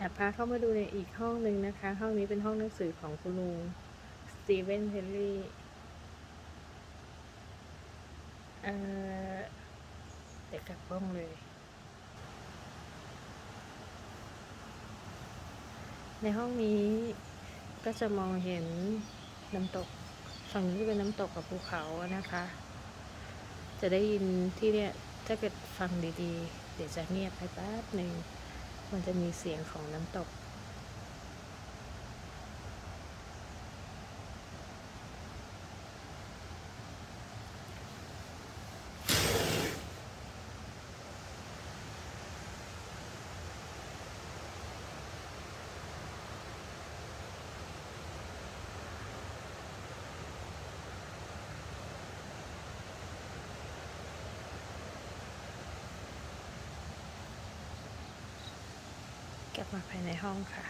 แอบพาเข้ามาดูในอีกห้องหนึ่งนะคะ ห้องนี้เป็นห้องหนังสือของคุณลุงสตีเวนเฮนรี่เอ่อเด็กกลับห้องเลย ในห้องนี้ก็จะมองเห็นน้ำตก ฝั่งนี้เป็นน้ำตกกับภูเขานะคะ จะได้ยินที่เนี่ยถ้าเกิดฟังดีๆ เดี๋ยวจะเงียบไปแป๊บหนึ่ง มันจะมีเสียงของน้ำตก ลับมาภายในห้องค่ะ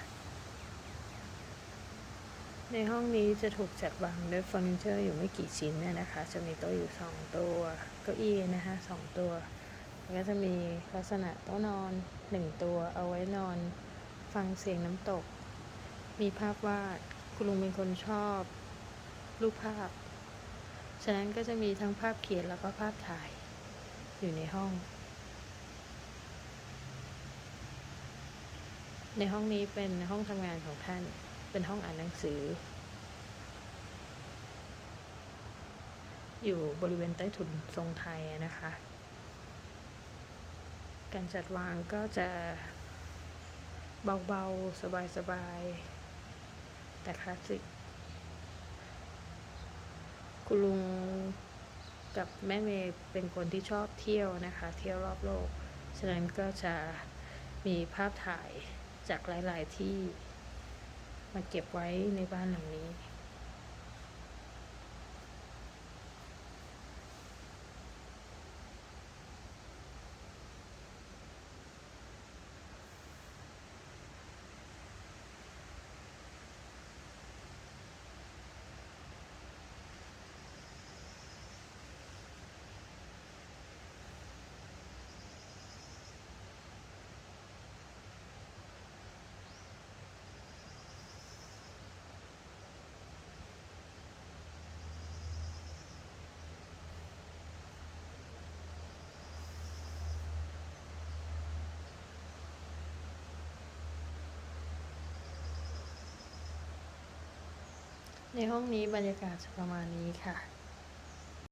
ในห้องนี้จะถูกจัดวางด้วยเฟอร์นิเจอร์อยู่ไม่กี่ชิ้นเนี่ยนะคะ จะมีโต๊ะอยู่สองตัว เก้าอี้นะคะสองตัว แล้วก็จะมีลักษณะโต๊ะนอนหนึ่งตัวเอาไว้นอนฟังเสียงน้ำตก มีภาพวาด คุณลุงเป็นคนชอบรูปภาพ ฉะนั้นก็จะมีทั้งภาพเขียนแล้วก็ภาพถ่ายอยู่ในห้อง ในห้องนี้เป็นห้องทำงานของท่าน เป็นห้องอ่านหนังสือ อยู่บริเวณใต้ถุนทรงไทยนะคะ การจัดวางก็จะเบาๆ สบายๆ แต่คลาสสิก คุณลุงกับแม่เมย์เป็นคนที่ชอบเที่ยวนะคะ เที่ยวรอบโลก ฉะนั้นก็จะมีภาพถ่าย จากหลาย ๆ ที่มาเก็บไว้ในบ้านหลังนี้ ในห้องนี้บรรยากาศจะประมาณนี้ค่ะ